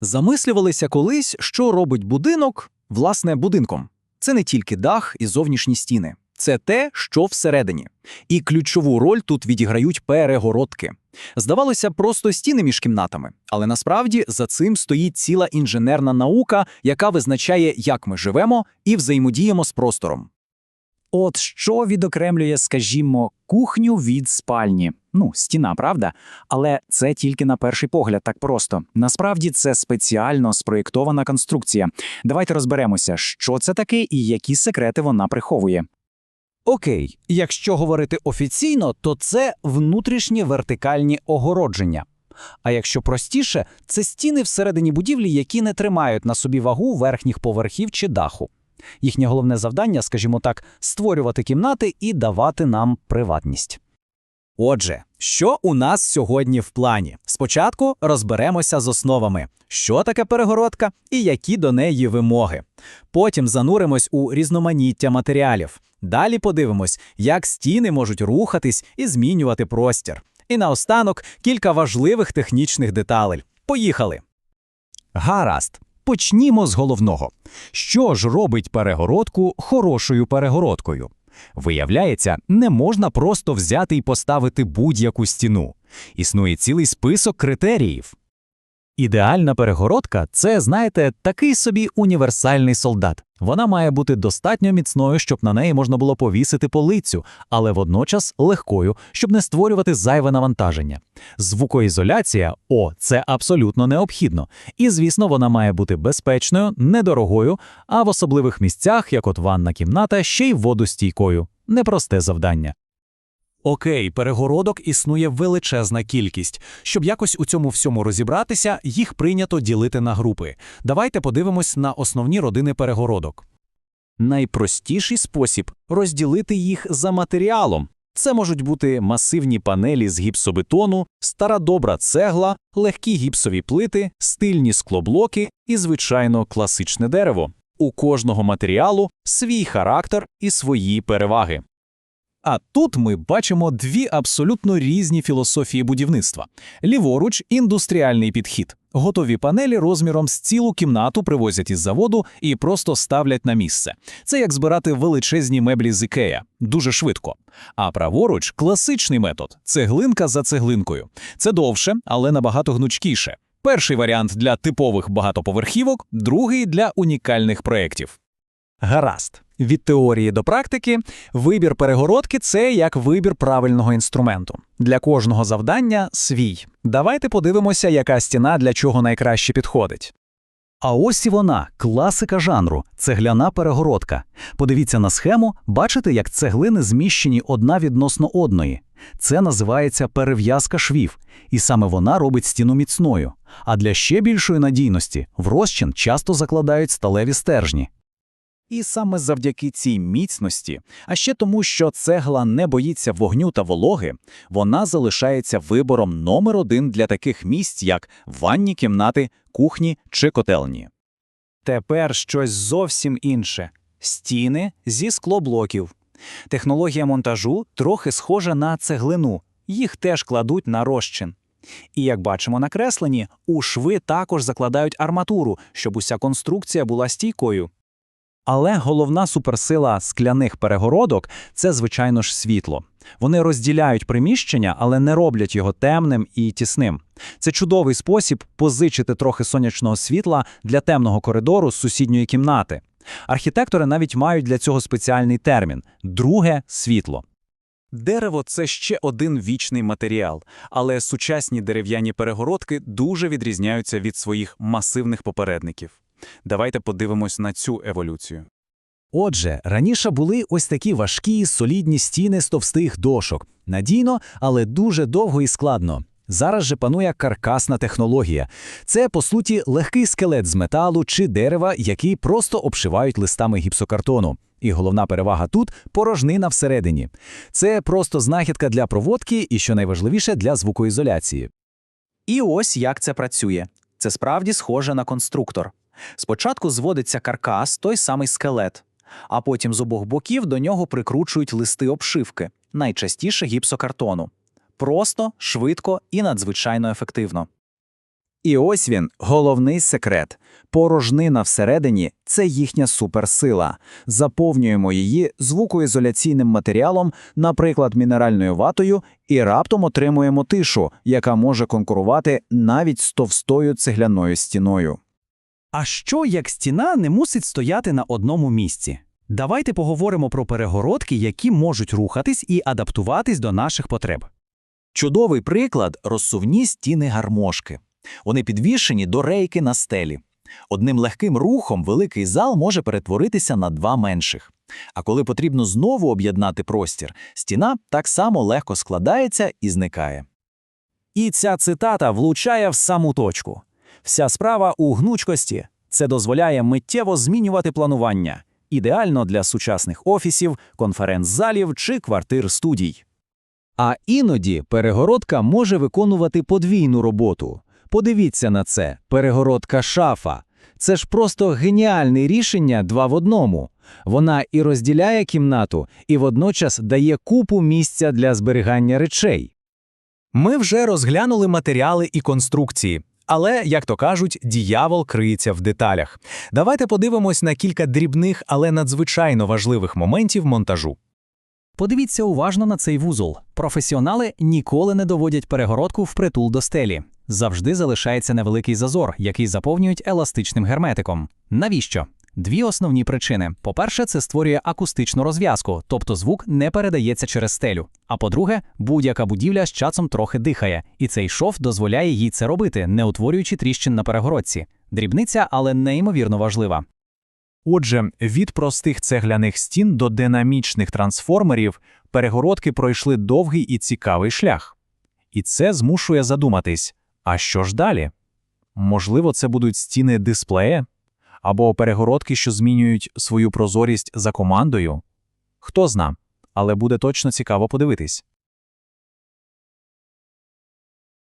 Замислювалися колись, що робить будинок, власне, будинком. Це не тільки дах і зовнішні стіни, це те, що всередині. І ключову роль тут відіграють перегородки. Здавалося, просто стіни між кімнатами, але насправді за цим стоїть ціла інженерна наука, яка визначає, як ми живемо і взаємодіємо з простором. От що відокремлює, скажімо, кухню від спальні. Ну, стіна, правда? Але це тільки на перший погляд так просто. Насправді це спеціально спроєктована конструкція. Давайте розберемося, що це таке і які секрети вона приховує. Окей, якщо говорити офіційно, то це внутрішні вертикальні огородження. А якщо простіше, це стіни всередині будівлі, які не тримають на собі вагу верхніх поверхів чи даху. Їхнє головне завдання, скажімо так, створювати кімнати і давати нам приватність. Отже, що у нас сьогодні в плані? Спочатку розберемося з основами, що таке перегородка і які до неї вимоги. Потім зануримось у різноманіття матеріалів. Далі подивимось, як стіни можуть рухатись і змінювати простір. І наостанок кілька важливих технічних деталей. Поїхали! Гаразд. Почнімо з головного. Що ж робить перегородку хорошою перегородкою? Виявляється, не можна просто взяти і поставити будь-яку стіну. Існує цілий список критеріїв. Ідеальна перегородка це, знаєте, такий собі універсальний солдат. Вона має бути достатньо міцною, щоб на неї можна було повісити полицю, але водночас легкою, щоб не створювати зайве навантаження. Звукоізоляція о, це абсолютно необхідно. І, звісно, вона має бути безпечною, недорогою, а в особливих місцях, як от ванна кімната, ще й водостійкою. Непросте завдання. Окей, перегородок існує величезна кількість. Щоб якось у цьому всьому розібратися, їх прийнято ділити на групи. Давайте подивимось на основні родини перегородок. Найпростіший спосіб розділити їх за матеріалом. Це можуть бути масивні панелі з гіпсобетону, стара добра цегла, легкі гіпсові плити, стильні склоблоки і, звичайно, класичне дерево. У кожного матеріалу свій характер і свої переваги. А тут ми бачимо дві абсолютно різні філософії будівництва: ліворуч індустріальний підхід. Готові панелі розміром з цілу кімнату привозять із заводу і просто ставлять на місце. Це як збирати величезні меблі з Ікея. дуже швидко. А праворуч класичний метод цеглинка за цеглинкою. Це довше, але набагато гнучкіше. Перший варіант для типових багатоповерхівок, другий для унікальних проєктів. Гаразд. Від теорії до практики вибір перегородки це як вибір правильного інструменту. Для кожного завдання свій. Давайте подивимося, яка стіна для чого найкраще підходить. А ось і вона, класика жанру, цегляна перегородка. Подивіться на схему, бачите, як цеглини зміщені одна відносно одної. Це називається перев'язка швів, і саме вона робить стіну міцною. А для ще більшої надійності в розчин часто закладають сталеві стержні. І саме завдяки цій міцності, а ще тому, що цегла не боїться вогню та вологи, вона залишається вибором номер один для таких місць, як ванні кімнати, кухні чи котельні. Тепер щось зовсім інше стіни зі склоблоків. Технологія монтажу трохи схожа на цеглину, їх теж кладуть на розчин. І як бачимо на кресленні, у шви також закладають арматуру, щоб уся конструкція була стійкою. Але головна суперсила скляних перегородок це, звичайно ж, світло. Вони розділяють приміщення, але не роблять його темним і тісним. Це чудовий спосіб позичити трохи сонячного світла для темного коридору з сусідньої кімнати. Архітектори навіть мають для цього спеціальний термін друге світло. Дерево це ще один вічний матеріал, але сучасні дерев'яні перегородки дуже відрізняються від своїх масивних попередників. Давайте подивимось на цю еволюцію. Отже, раніше були ось такі важкі, солідні стіни з товстих дошок. Надійно, але дуже довго і складно. Зараз же панує каркасна технологія. Це, по суті, легкий скелет з металу чи дерева, який просто обшивають листами гіпсокартону. І головна перевага тут порожнина всередині. Це просто знахідка для проводки і, що найважливіше, для звукоізоляції. І ось як це працює. Це справді схоже на конструктор. Спочатку зводиться каркас, той самий скелет, а потім з обох боків до нього прикручують листи обшивки, найчастіше гіпсокартону. Просто, швидко і надзвичайно ефективно. І ось він, головний секрет. Порожнина всередині – це їхня суперсила. Заповнюємо її звукоізоляційним матеріалом, наприклад, мінеральною ватою, і раптом отримуємо тишу, яка може конкурувати навіть з товстою цегляною стіною. А що, як стіна не мусить стояти на одному місці? Давайте поговоримо про перегородки, які можуть рухатись і адаптуватись до наших потреб. Чудовий приклад – розсувні стіни гармошки. Вони підвішені до рейки на стелі. Одним легким рухом великий зал може перетворитися на два менших. А коли потрібно знову об'єднати простір, стіна так само легко складається і зникає. І ця цитата влучає в саму точку. Вся справа у гнучкості. Це дозволяє миттєво змінювати планування. Ідеально для сучасних офісів, конференц-залів чи квартир студій. А іноді перегородка може виконувати подвійну роботу. Подивіться на це, перегородка шафа. Це ж просто геніальне рішення два в одному. Вона і розділяє кімнату, і водночас дає купу місця для зберігання речей. Ми вже розглянули матеріали і конструкції. Але, як то кажуть, діявол криється в деталях. Давайте подивимось на кілька дрібних, але надзвичайно важливих моментів монтажу. Подивіться уважно на цей вузол. Професіонали ніколи не доводять перегородку впритул до стелі. Завжди залишається невеликий зазор, який заповнюють еластичним герметиком. Навіщо? Дві основні причини: по-перше, це створює акустичну розв'язку, тобто звук не передається через стелю. А по-друге, будь-яка будівля з часом трохи дихає, і цей шов дозволяє їй це робити, не утворюючи тріщин на перегородці. Дрібниця, але неймовірно важлива. Отже, від простих цегляних стін до динамічних трансформерів перегородки пройшли довгий і цікавий шлях. І це змушує задуматись, а що ж далі? Можливо, це будуть стіни дисплея? Або перегородки, що змінюють свою прозорість за командою? Хто зна, але буде точно цікаво подивитись.